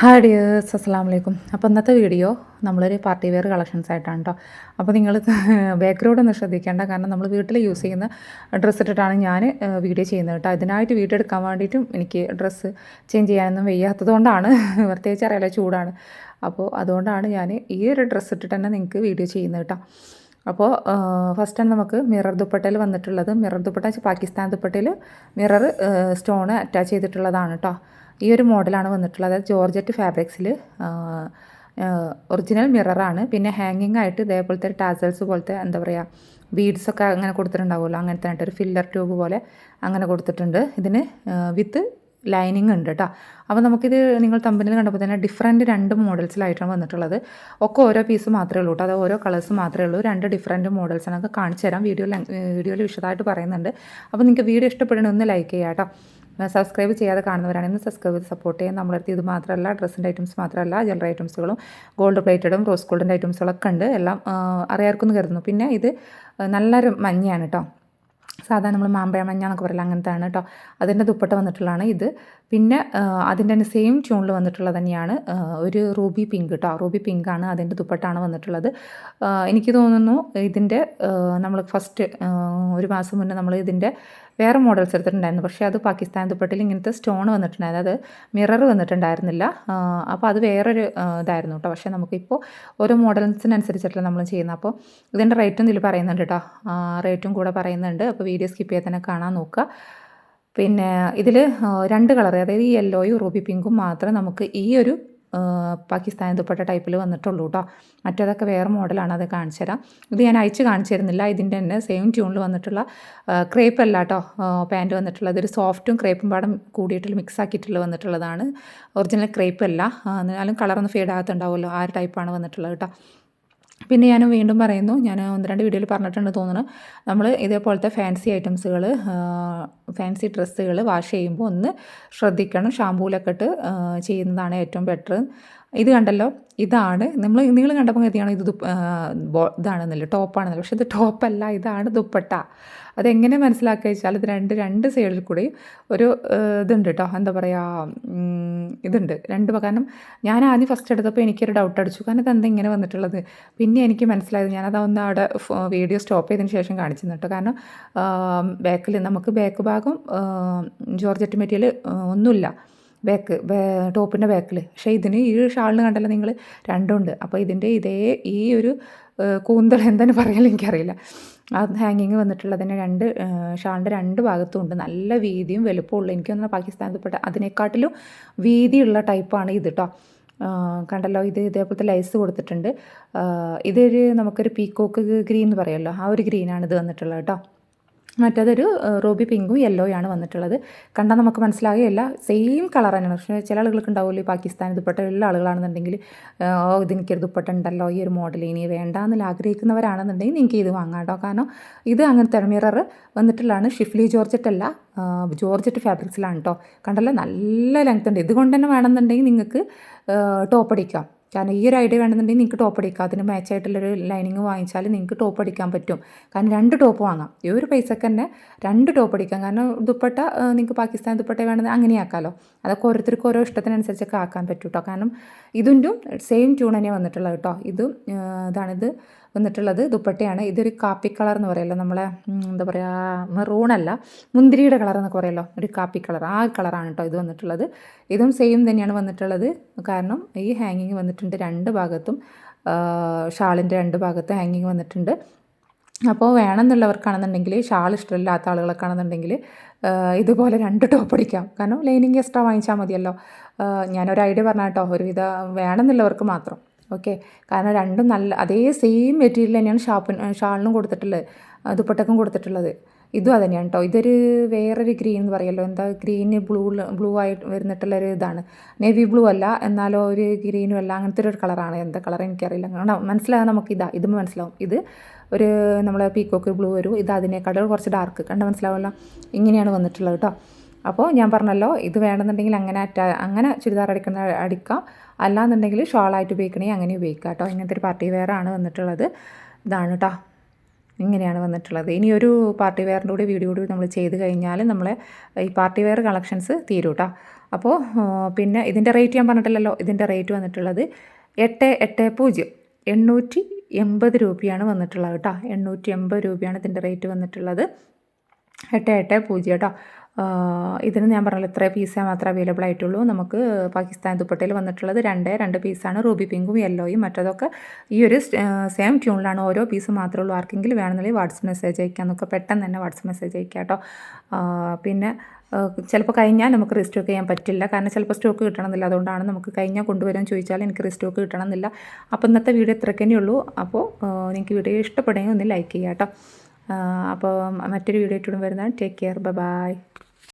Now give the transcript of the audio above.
Hi dears അസ്സാം വലൈക്കും അപ്പോൾ ഇന്നത്തെ വീഡിയോ നമ്മളൊരു പാർട്ടി വെയർ കളക്ഷൻസ് ആയിട്ടാണ് കേട്ടോ അപ്പോൾ നിങ്ങൾ ബാക്ക്ഗ്രൗണ്ട് ഒന്ന് ശ്രദ്ധിക്കേണ്ട. കാരണം നമ്മൾ വീട്ടിൽ യൂസ് ചെയ്യുന്ന ഡ്രസ്സ് ഇട്ടിട്ടാണ് ഞാൻ വീഡിയോ ചെയ്യുന്നത് കേട്ടോ അതിനായിട്ട് വീഡിയോ എടുക്കാൻ വേണ്ടിയിട്ടും എനിക്ക് ഡ്രസ്സ് ചേഞ്ച് ചെയ്യാനൊന്നും വയ്യാത്തത് കൊണ്ടാണ്. പ്രത്യേകിച്ച് അറിയാലോ ചൂടാണ്. അപ്പോൾ അതുകൊണ്ടാണ് ഞാൻ ഈ ഒരു ഡ്രസ്സ് ഇട്ടിട്ട് തന്നെ നിങ്ങൾക്ക് വീഡിയോ ചെയ്യുന്നത് കേട്ടോ അപ്പോൾ ഫസ്റ്റ് തന്നെ നമുക്ക് മിറർ ദുപ്പട്ടയിൽ വന്നിട്ടുള്ളത്. മിറർ ദുപ്പട്ട പാകിസ്ഥാൻ ദുപ്പട്ടയിൽ മിറർ സ്റ്റോൺ അറ്റാച്ച് ചെയ്തിട്ടുള്ളതാണ് കേട്ടോ ഈ ഒരു മോഡലാണ് വന്നിട്ടുള്ളത്. അതായത് ജോർജറ്റ് ഫാബ്രിക്സിൽ ഒറിജിനൽ മിററാണ്. പിന്നെ ഹാങ്ങിങ് ആയിട്ട് ഇതേപോലത്തെ ടാസൽസ് പോലത്തെ എന്താ പറയുക ബീഡ്സൊക്കെ അങ്ങനെ കൊടുത്തിട്ടുണ്ടാവുമല്ലോ. അങ്ങനത്തെ ആയിട്ട് ഒരു ഫില്ലർ ട്യൂബ് പോലെ അങ്ങനെ കൊടുത്തിട്ടുണ്ട്. ഇതിന് വിത്ത് ലൈനിങ് ഉണ്ട് കേട്ടോ അപ്പോൾ നമുക്കിത് നിങ്ങൾ തമ്പനിൽ കണ്ടപ്പോൾ തന്നെ ഡിഫറെന്റ് രണ്ട് മോഡൽസിലായിട്ടാണ് വന്നിട്ടുള്ളത്. ഒക്കെ ഓരോ പീസ് മാത്രമേ ഉള്ളൂ കേട്ടോ അത് ഓരോ കളേഴ്സ് മാത്രമേ ഉള്ളൂ. രണ്ട് ഡിഫറെന്റ് ഒക്കെ കാണിച്ചു തരാം. വീഡിയോ വീഡിയോയിൽ വിശദമായിട്ട് പറയുന്നുണ്ട്. അപ്പോൾ നിങ്ങൾക്ക് വീഡിയോ ഇഷ്ടപ്പെടണമെന്ന് ലൈക്ക് ചെയ്യാം കേട്ടോ സബ്സ്ക്രൈബ് ചെയ്യാതെ കാണുന്നവരാണെങ്കിൽ സബ്സ്ക്രൈബ് ചെയ്ത് സപ്പോർട്ട് ചെയ്യാൻ. നമ്മളടുത്ത് ഇത് മാത്രമല്ല ഡ്രസ്സിന്റെ ഐറ്റംസ് മാത്രമല്ല ജ്വല്ലറി ഐറ്റംസുകളും ഗോൾഡ് പ്ലേറ്റഡും റോസ് ഗോൾഡിന്റെ ഐറ്റംസുകളൊക്കെ ഉണ്ട്. എല്ലാം അറിയാർക്കെന്ന് കരുതുന്നു. പിന്നെ ഇത് നല്ലൊരു മഞ്ഞയാണ് കേട്ടോ സാധാരണ നമ്മൾ മാമ്പഴ മഞ്ഞ എന്നൊക്കെ പറയില്ല അങ്ങനത്തെയാണ് കേട്ടോ അതിന്റെ ദുപ്പട്ട വന്നിട്ടുള്ളതാണ് ഇത്. പിന്നെ അതിന്റെ തന്നെ സെയിം ട്യൂണിൽ വന്നിട്ടുള്ളത് തന്നെയാണ് ഒരു റൂബി പിങ്ക് കേട്ടോ റൂബി പിങ്ക് ആണ് അതിന്റെ ദുപ്പട്ടാണ് വന്നിട്ടുള്ളത്. എനിക്ക് തോന്നുന്നു ഇതിന്റെ നമ്മൾ ഫസ്റ്റ് ഒരു മാസം മുന്നേ നമ്മൾ ഇതിന്റെ വേറെ മോഡൽസ് എടുത്തിട്ടുണ്ടായിരുന്നു. പക്ഷേ അത് പാകിസ്ഥാൻ ദുപ്പട്ടിൽ ഇങ്ങനത്തെ സ്റ്റോൺ വന്നിട്ടുണ്ടായിരുന്നു. അത് മിറർ വന്നിട്ടുണ്ടായിരുന്നില്ല. അപ്പോൾ അത് വേറൊരു ഇതായിരുന്നു കേട്ടോ പക്ഷേ നമുക്കിപ്പോൾ ഓരോ മോഡൽസിനനുസരിച്ചിട്ടുള്ള നമ്മൾ ചെയ്യുന്നത്. അപ്പോൾ ഇതിന്റെ റേറ്റും ഇതിൽ പറയുന്നുണ്ട് കേട്ടോ റേറ്റും കൂടെ പറയുന്നുണ്ട്. അപ്പോൾ വീഡിയോ സ്കിപ്പ് ചെയ്യാൻ തന്നെ കാണാൻ നോക്കുക. പിന്നെ ഇതിൽ രണ്ട് കളർ അതായത് യെല്ലോയും റൂബി പിങ്കും മാത്രം നമുക്ക് ഈ ഒരു പാകിസ്ഥാൻ ദുപ്പട്ട ടൈപ്പിൽ വന്നിട്ടുള്ളൂ കേട്ടോ മറ്റേതൊക്കെ വേറെ മോഡലാണ് അത് കാണിച്ചു തരാം. ഇത് ഞാൻ അയച്ച് കാണിച്ചു തരുന്നില്ല ഇതിന്റെ തന്നെ സെയിം ട്യൂണിൽ വന്നിട്ടുള്ള ക്രേപ്പ് അല്ല കേട്ടോ പാന്റ് വന്നിട്ടുള്ളത്. ഒരു സോഫ്റ്റും ക്രേപ്പും പാടം കൂടിയിട്ട് മിക്സ് ആക്കിയിട്ടുള്ള വന്നിട്ടുള്ളതാണ്. ഒറിജിനൽ ക്രേപ്പ് അല്ല. എന്നാലും കളറൊന്നും ഫേഡ് ആകത്തുണ്ടാവുമല്ലോ. ആ ഒരു ടൈപ്പാണ് വന്നിട്ടുള്ളത് കേട്ടോ പിന്നെ ഞാൻ വീണ്ടും പറയുന്നു ഞാൻ ഒന്ന് രണ്ട് വീഡിയോയിൽ പറഞ്ഞിട്ടുണ്ട് തോന്നുന്നു. നമ്മൾ ഇതേപോലത്തെ ഫാൻസി ഐറ്റംസുകൾ ഫാൻസി ഡ്രസ്സുകൾ വാഷ് ചെയ്യുമ്പോൾ ഒന്ന് ശ്രദ്ധിക്കണം. ഷാമ്പൂലൊക്കെ ഇട്ട് ചെയ്യുന്നതാണ് ഏറ്റവും ബെറ്റർ ഇത് കണ്ടല്ലോ? ഇതാണ്. നമ്മൾ നിങ്ങൾ കണ്ടപ്പോൾ കരുതിയാണ് ഇത് ഇതാണെന്നല്ലോ? ടോപ്പാണെന്നല്ലോ? പക്ഷേ ഇത് ടോപ്പല്ല ഇതാണ് ദുപ്പട്ട. അതെങ്ങനെ മനസ്സിലാക്കുക വെച്ചാൽ ഇത് രണ്ട് രണ്ട് സൈഡിൽ കൂടി ഒരു ഇതുണ്ട് കേട്ടോ എന്താ പറയുക ഇതുണ്ട്. രണ്ട് കാരണം ഞാൻ ആദ്യം ഫസ്റ്റ് എടുത്തപ്പോൾ എനിക്കൊരു ഡൗട്ട് അടിച്ചു. കാരണം ഇതെന്താ ഇങ്ങനെ വന്നിട്ടുള്ളത്? പിന്നെ എനിക്ക് മനസ്സിലായത് ഞാനത് ഒന്ന് അവിടെ വീഡിയോ സ്റ്റോപ്പ് ചെയ്തതിന് ശേഷം കാണിച്ചു കേട്ടോ കാരണം ബാക്കിൽ നമുക്ക് ബാക്ക് ഭാഗം ജോർജറ്റ് മെറ്റീരിയൽ ഒന്നുമില്ല. ബാക്ക് ടോപ്പിന്റെ ബാക്കിൽ പക്ഷേ ഇതിന് ഈ ഷാളിന് കണ്ടല്ലോ നിങ്ങൾ രണ്ടുണ്ട്. അപ്പോൾ ഇതിന്റെ ഇതേ ഈ ഒരു കൂന്തൽ എന്താണ് പറയാൻ എനിക്കറിയില്ല. ആ ഹാങ്ങിങ് വന്നിട്ടുള്ളതിന് രണ്ട് ഷാളിന്റെ രണ്ട് ഭാഗത്തും ഉണ്ട്. നല്ല വീതിയും വലുപ്പമുള്ള എനിക്ക് പാകിസ്ഥാനത്ത് പെട്ട അതിനെക്കാട്ടിലും വീതിയുള്ള ടൈപ്പാണ് ഇത് കേട്ടോ കണ്ടല്ലോ ഇത് ഇതേപോലത്തെ ലൈസ് കൊടുത്തിട്ടുണ്ട്. ഇതൊരു നമുക്കൊരു പീക്കോക്ക് ഗ്രീൻ എന്ന് പറയുമല്ലോ ആ ഒരു ഗ്രീനാണ് ഇത് വന്നിട്ടുള്ളത് കേട്ടോ മറ്റേതൊരു റോബി പിങ്കും യെല്ലോയാണ് വന്നിട്ടുള്ളത്. കണ്ടാൽ നമുക്ക് മനസ്സിലാകുകയല്ല സെയിം കളർ തന്നെയാണ്. പക്ഷേ ചില ആളുകൾക്ക് ഉണ്ടാവില്ല ഈ പാകിസ്ഥാൻ ദുപ്പട്ട ഉള്ള ആളുകളാണെന്നുണ്ടെങ്കിൽ ഓ ഇതെനിക്കൊരു ദുപ്പട്ട ഉണ്ടല്ലോ ഈ ഒരു മോഡൽ ഇനി വേണ്ട എന്നുള്ള ആഗ്രഹിക്കുന്നവരാണെന്നുണ്ടെങ്കിൽ നിങ്ങൾക്ക് ഇത് വാങ്ങാട്ടോ കാരണം ഇത് അങ്ങനത്തെ മിറർ വന്നിട്ടുള്ളതാണ്. ഷിഫ്ലി ജോർജറ്റല്ല ജോർജറ്റ് ഫാബ്രിക്സിലാണ് കേട്ടോ. കണ്ടല്ലോ നല്ല ലെങ്ത് ഉണ്ട്. ഇതുകൊണ്ട് തന്നെ വേണമെന്നുണ്ടെങ്കിൽ നിങ്ങൾക്ക് ടോപ്പ് അടിക്കാം. കാരണം ഈ ഒരു ഐഡിയ വേണമെന്നുണ്ടെങ്കിൽ നിങ്ങൾക്ക് ടോപ്പ് അടിക്കാം. അതിന് മാച്ച് ആയിട്ടുള്ളൊരു ലൈനിങ് വാങ്ങിച്ചാൽ നിങ്ങൾക്ക് ടോപ്പ് അടിക്കാൻ പറ്റും. കാരണം രണ്ട് ടോപ്പ് വാങ്ങാം. ഈ ഒരു പൈസക്ക് തന്നെ രണ്ട് ടോപ്പ് അടിക്കാം. കാരണം ദുപ്പട്ട നിങ്ങൾക്ക് പാകിസ്ഥാൻ ദുപ്പട്ട വേണമെന്ന് അങ്ങനെ ആക്കാമല്ലോ അതൊക്കെ ഓരോരുത്തർക്കും ഓരോ ഇഷ്ടത്തിനനുസരിച്ചൊക്കെ ആക്കാൻ പറ്റും കേട്ടോ കാരണം ഇതിന്റെ സെയിം ട്യൂൺ തന്നെ വന്നിട്ടുള്ളത് കേട്ടോ. ഇത് ഇതാണിത്. വന്നിട്ടുള്ളത്. ദുപ്പട്ടയാണ്. ഇതൊരു കാപ്പി കളർ എന്ന് പറയുമല്ലോ നമ്മളെ എന്താ പറയുക മെറൂണല്ല മുന്തിരിയുടെ കളർ എന്നൊക്കെ പറയല്ലോ. ഒരു കാപ്പി കളർ. ആ കളറാണ് കേട്ടോ ഇത് വന്നിട്ടുള്ളത്. ഇതും സെയിം തന്നെയാണ് വന്നിട്ടുള്ളത്. കാരണം ഈ ഹാങ്ങിങ് വന്നിട്ടുണ്ട് രണ്ട് ഭാഗത്തും. ഷാളിന്റെ രണ്ട് ഭാഗത്തും ഹാങ്ങിങ് വന്നിട്ടുണ്ട്. അപ്പോൾ വേണമെന്നുള്ളവർക്കാണെന്നുണ്ടെങ്കിൽ ഷാൾ ഇഷ്ടമില്ലാത്ത ആളുകളൊക്കെ ആണെന്നുണ്ടെങ്കിൽ ഇതുപോലെ രണ്ട് ടോപ്പ് അടിക്കാം. കാരണം ലൈനിങ് എക്സ്ട്രാ വാങ്ങിച്ചാൽ മതിയല്ലോ. ഞാനൊരു ഐഡിയ പറഞ്ഞ കേട്ടോ. ഒരുവിധ വേണമെന്നുള്ളവർക്ക് മാത്രം. ഓക്കെ കാരണം രണ്ടും നല്ല അതേ സെയിം മെറ്റീരിയൽ തന്നെയാണ് ഷാപ്പിന് ഷാളിനും കൊടുത്തിട്ടുള്ളത് ദുപ്പട്ടക്കും കൊടുത്തിട്ടുള്ളത്. ഇതും അത് തന്നെയാണ് കേട്ടോ ഇതൊരു വേറൊരു ഗ്രീൻ എന്ന് പറയുമല്ലോ എന്താ ഗ്രീന് ബ്ലൂ ബ്ലൂ ആയിട്ട് വരുന്നിട്ടുള്ളൊരു ഇതാണ്. നേവി ബ്ലൂ അല്ല എന്നാലോ ഒരു ഗ്രീനും അല്ല. അങ്ങനത്തെ ഒരു കളറാണ് എന്താ കളർ എനിക്കറിയില്ല. കാരണം മനസ്സിലാകാൻ നമുക്ക് ഇതാ ഇതും മനസ്സിലാവും. ഇത് ഒരു നമ്മളെ പീക്കോക്ക് ബ്ലൂ വരും. ഇത് അതിനേക്കാൾ കുറച്ച് ഡാർക്ക് കണ്ട മനസ്സിലാവുമല്ലോ? ഇങ്ങനെയാണ് വന്നിട്ടുള്ളത് കേട്ടോ അപ്പോൾ ഞാൻ പറഞ്ഞല്ലോ ഇത് വേണമെന്നുണ്ടെങ്കിൽ അങ്ങനെ അറ്റ അങ്ങനെ ചുരിദാർ അടിക്കുന്ന അടിക്കാം. അല്ലാന്നുണ്ടെങ്കിൽ ഷോളായിട്ട് ഉപയോഗിക്കണേ അങ്ങനെ ഉപയോഗിക്കാം കേട്ടോ. ഇങ്ങനത്തെ ഒരു പാർട്ടി വെയർ ആണ് വന്നിട്ടുള്ളത്. ഇതാണ് കേട്ടോ ഇങ്ങനെയാണ് വന്നിട്ടുള്ളത്. ഇനി ഒരു പാർട്ടി വെയറിന്റെ കൂടി വീഡിയോ കൂടി നമ്മൾ ചെയ്ത് കഴിഞ്ഞാൽ നമ്മളെ ഈ പാർട്ടി വെയർ കളക്ഷൻസ് തീരും കേട്ടോ അപ്പോൾ പിന്നെ ഇതിന്റെ റേറ്റ് ഞാൻ പറഞ്ഞിട്ടില്ലല്ലോ. ഇതിന്റെ റേറ്റ് വന്നിട്ടുള്ളത് എട്ട് എട്ട് പൂജ്യം. എണ്ണൂറ്റി എൺപത് രൂപയാണ് വന്നിട്ടുള്ളത് കേട്ടോ എണ്ണൂറ്റി എൺപത് രൂപയാണ് ഇതിന്റെ റേറ്റ് വന്നിട്ടുള്ളത്. എട്ട് എട്ട് പൂജ്യം കേട്ടോ ഇതിന് ഞാൻ പറഞ്ഞല്ലോ ഇത്ര പീസേ മാത്രമേ അവൈലബിൾ ആയിട്ടുള്ളൂ. നമുക്ക് പാകിസ്ഥാൻ ദുപ്പട്ടയിൽ വന്നിട്ടുള്ളത് രണ്ട് രണ്ട് പീസാണ് റൂബി പിങ്കും യെല്ലോയും മറ്റതൊക്കെ ഈ ഒരു സെയിം ട്യൂണിലാണ് ഓരോ പീസ് മാത്രമേ ഉള്ളൂ. ആർക്കെങ്കിലും വേണമെന്നുള്ള വാട്സപ്പ് മെസ്സേജ് അയക്കാം. നമുക്ക് പെട്ടെന്ന് തന്നെ വാട്സപ്പ് മെസ്സേജ് അയക്കാം കേട്ടോ പിന്നെ ചിലപ്പോൾ കഴിഞ്ഞാൽ നമുക്ക് റീസ്റ്റോക്ക് ചെയ്യാൻ പറ്റില്ല. കാരണം ചിലപ്പോൾ സ്റ്റോക്ക് കിട്ടണമെന്നില്ല. അതുകൊണ്ടാണ് നമുക്ക് കഴിഞ്ഞാൽ കൊണ്ടുവരാൻ ചോദിച്ചാൽ എനിക്ക് റീസ്റ്റോക്ക് കിട്ടണമെന്നില്ല. അപ്പോൾ ഇന്നത്തെ വീഡിയോ ഇത്രയ്ക്കന്നെ ഉള്ളൂ. അപ്പോൾ നിങ്ങൾക്ക് വീഡിയോ ഇഷ്ടപ്പെടുകയും ഒന്ന് ലൈക്ക് ചെയ്യാം കേട്ടോ അപ്പോൾ മറ്റൊരു വീഡിയോ ഇട്ടും വരുന്നതാണ്. Take care bye